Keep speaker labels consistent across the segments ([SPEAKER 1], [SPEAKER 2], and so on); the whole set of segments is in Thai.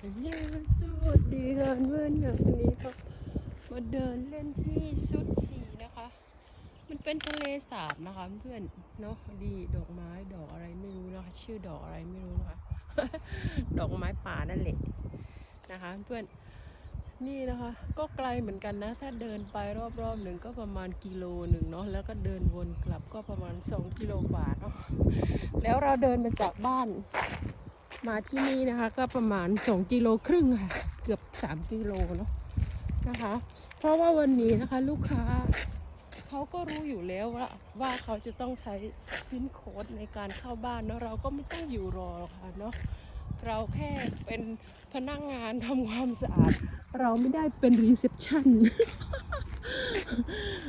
[SPEAKER 1] สวัสดีค่ะเพื่อนวันนี้ก็มาเดินเล่นที่สุดสีนะคะ มันเป็นทะเลสาบนะคะเพื่อนเนาะดีดอกไม้ดอกอะไรไม่รู้นะคะ ชื่อดอกอะไรไม่รู้นะคะ ดอกไม้ป่านั่นแหละนะคะ เพื่อนนี่นะคะ ก็ไกลเหมือนกันนะ ถ้าเดินไปรอบๆหนึ่งก็ประมาณกิโลหนึ่งเนาะแล้วก็เดินวนกลับก็ประมาณ 2 กิโลกว่าเนาะแล้วเราเดินมาจากบ้าน มาที่นี่นะคะก็ประมาณ 2 กิโลครึ่งค่ะ เกือบ 3 กิโลเนาะนะคะ เพราะว่าวันนี้นะคะลูกค้าเขาก็รู้อยู่แล้วว่าว่าเขาจะต้องใช้พินโคดในการเข้าบ้านเนาะเราก็ไม่ต้องอยู่รอหรอกค่ะเนาะเราแค่เป็นพนักงานทำความสะอาด เราไม่ได้เป็นรีเซพชัน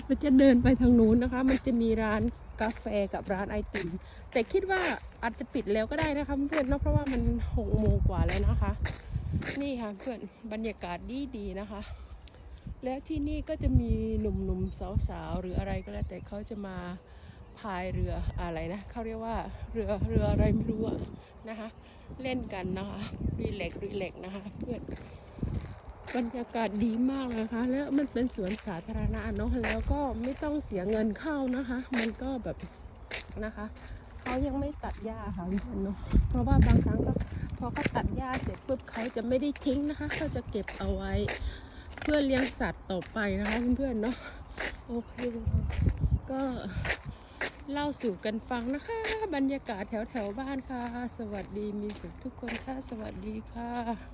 [SPEAKER 1] มันจะเดินไปทางนู้นนะคะ มันจะมีร้านกาแฟกับร้านไอติม แต่คิดว่าอาจจะปิดแล้วก็ได้นะคะเพื่อนเนาะเพราะว่ามันหกโมงกว่าแล้วนะคะ นี่ค่ะเพื่อนบรรยากาศดีดีๆนะคะ แล้วที่นี่ก็จะมีหนุ่มๆสาวๆหรืออะไรก็แล้วแต่เขาจะมาพายเรืออะไรนะเขาเรียกว่าเรือเรืออะไรไม่รู้นะคะ เล่นกันนะคะรีแลกรีแลกนะคะ เพื่อน บรรยากาศดีมากเลยนะคะแล้วมันเป็นสวนสาธารณะเนาะแล้วก็ไม่ต้องเสียเงินเข้านะคะ มันก็แบบนะคะเขายังไม่ตัดหญ้าค่ะเพื่อนเนาะเพราะว่าบางครั้งก็พอเขาตัดหญ้าเสร็จปุ๊บเขาจะไม่ได้ทิ้งนะคะเขาจะเก็บเอาไว้ เพื่อเลี้ยงสัตว์ต่อไปนะคะเพื่อนๆเนาะโอเคก็เล่าสู่กันฟังนะคะ บรรยากาศแถวแถวบ้านค่ะ สวัสดีมีสุขทุกคนค่ะ สวัสดีค่ะ